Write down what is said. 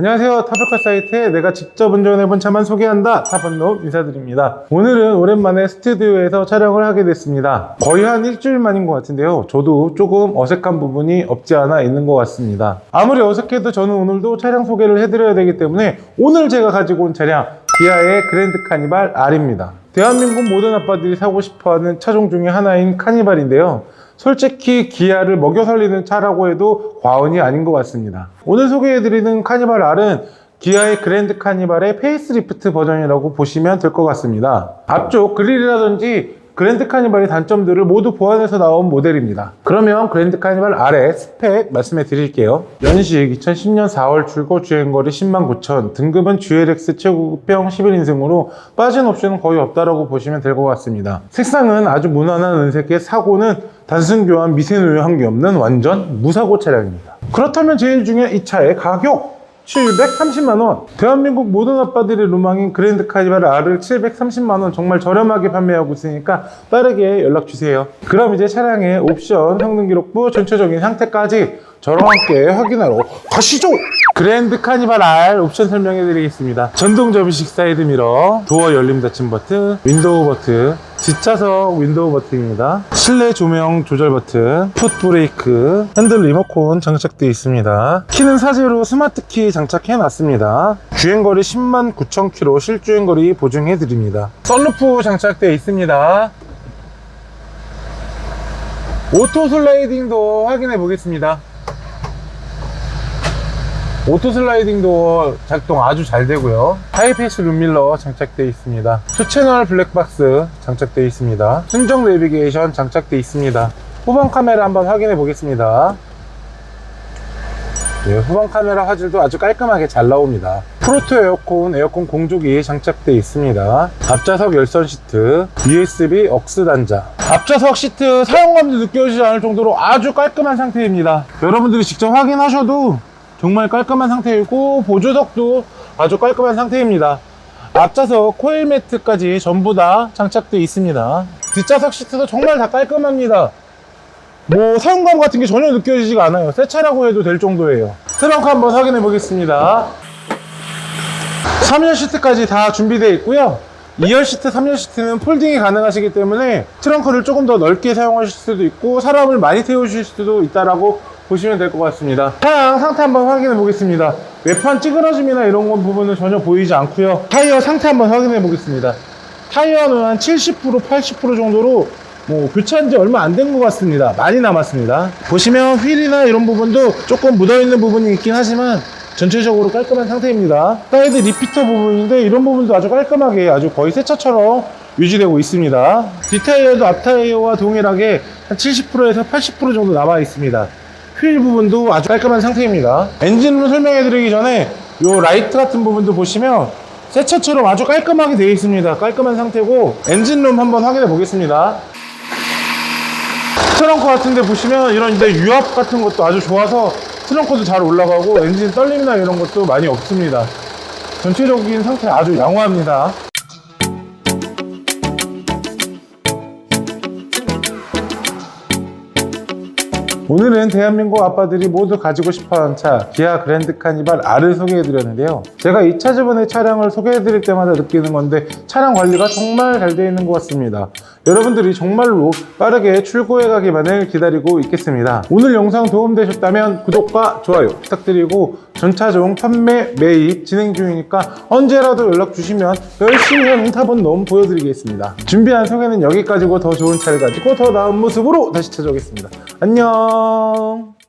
안녕하세요. 타블카 사이트에 내가 직접 운전해본 차만 소개한다. 타반놈 인사드립니다. 오늘은 오랜만에 스튜디오에서 촬영을 하게 됐습니다. 거의 한 일주일 만인 것 같은데요. 저도 조금 어색한 부분이 없지 않아 있는 것 같습니다. 아무리 어색해도 저는 오늘도 차량 소개를 해드려야 되기 때문에 오늘 제가 가지고 온 차량 기아의 그랜드 카니발 R입니다. 대한민국 모든 아빠들이 사고 싶어하는 차종 중에 하나인 카니발인데요. 솔직히 기아를 먹여 살리는 차라고 해도 과언이 아닌 것 같습니다. 오늘 소개해드리는 카니발 R은 기아의 그랜드 카니발의 페이스리프트 버전이라고 보시면 될 것 같습니다. 앞쪽 그릴이라든지 그랜드 카니발의 단점들을 모두 보완해서 나온 모델입니다. 그러면 그랜드 카니발 R의 스펙 말씀해 드릴게요. 연식 2010년 4월 출고 주행거리 10만 9천, 등급은 GLX 최고급형 11인승으로 빠진 옵션은 거의 없다라고 보시면 될 것 같습니다. 색상은 아주 무난한 은색의 사고는 단순 교환 미세 누유 한 게 없는 완전 무사고 차량입니다. 그렇다면 제일 중요한 이 차의 가격! 730만원. 대한민국 모든 아빠들의 로망인 그랜드 카니발 R을 730만원 정말 저렴하게 판매하고 있으니까 빠르게 연락주세요. 그럼 이제 차량의 옵션, 성능 기록부, 전체적인 상태까지 저랑 함께 확인하러 가시죠! 그랜드 카니발 R 옵션 설명해 드리겠습니다. 전동 접이식 사이드 미러, 도어 열림 닫힘 버튼, 윈도우 버튼, 뒷차석 윈도우 버튼입니다. 실내 조명 조절 버튼, 풋 브레이크, 핸들 리모컨 장착되어 있습니다. 키는 사제로 스마트 키 장착해 놨습니다. 주행거리 10만 9천 킬로 실주행거리 보증해 드립니다. 썬루프 장착되어 있습니다. 오토 슬라이딩도 확인해 보겠습니다. 오토 슬라이딩 도어 작동 아주 잘 되고요. 하이패스 룸밀러 장착되어 있습니다. 투채널 블랙박스 장착되어 있습니다. 순정 내비게이션 장착되어 있습니다. 후방 카메라 한번 확인해 보겠습니다. 네, 후방 카메라 화질도 아주 깔끔하게 잘 나옵니다. 프로토 에어컨, 에어컨 공조기 장착되어 있습니다. 앞좌석 열선 시트, USB 억스 단자. 앞좌석 시트 사용감도 느껴지지 않을 정도로 아주 깔끔한 상태입니다. 여러분들이 직접 확인하셔도 정말 깔끔한 상태이고 보조석도 아주 깔끔한 상태입니다. 앞좌석 코일 매트까지 전부 다 장착되어 있습니다. 뒷좌석 시트도 정말 다 깔끔합니다. 뭐 사용감 같은 게 전혀 느껴지지가 않아요. 새 차라고 해도 될 정도예요. 트렁크 한번 확인해 보겠습니다. 3열 시트까지 다 준비되어 있고요. 2열 시트, 3열 시트는 폴딩이 가능하시기 때문에 트렁크를 조금 더 넓게 사용하실 수도 있고 사람을 많이 태우실 수도 있다라고 보시면 될 것 같습니다. 차량 상태 한번 확인해 보겠습니다. 외판 찌그러짐이나 이런 건 부분은 전혀 보이지 않고요. 타이어 상태 한번 확인해 보겠습니다. 타이어는 한 70%, 80% 정도로 뭐 교체한 지 얼마 안 된 것 같습니다. 많이 남았습니다. 보시면 휠이나 이런 부분도 조금 묻어있는 부분이 있긴 하지만 전체적으로 깔끔한 상태입니다. 사이드 리피터 부분인데 이런 부분도 아주 깔끔하게 아주 거의 새 차처럼 유지되고 있습니다. 뒷타이어도 앞타이어와 동일하게 한 70%에서 80% 정도 남아 있습니다. 휠 부분도 아주 깔끔한 상태입니다. 엔진으로 설명해 드리기 전에 이 라이트 같은 부분도 보시면 새 차처럼 아주 깔끔하게 되어 있습니다. 깔끔한 상태고 엔진룸 한번 확인해 보겠습니다. 트렁크 같은 데 보시면 이런 이제 유압 같은 것도 아주 좋아서 트렁크도 잘 올라가고 엔진 떨림이나 이런 것도 많이 없습니다. 전체적인 상태 아주 양호합니다. 오늘은 대한민국 아빠들이 모두 가지고 싶어하는 차 기아 그랜드 카니발 R을 소개해 드렸는데요. 제가 이 차 저번에 차량을 소개해 드릴 때마다 느끼는 건데 차량 관리가 정말 잘 되어 있는 것 같습니다 여러분들이 정말로 빠르게 출고해 가기만을 기다리고 있겠습니다. 오늘 영상 도움되셨다면 구독과 좋아요 부탁드리고 전차종 판매 매입 진행 중이니까 언제라도 연락 주시면 열심히 하는 타본 놈 보여드리겠습니다. 준비한 소개는 여기까지고 더 좋은 차를 가지고 더 나은 모습으로 다시 찾아오겠습니다. 안녕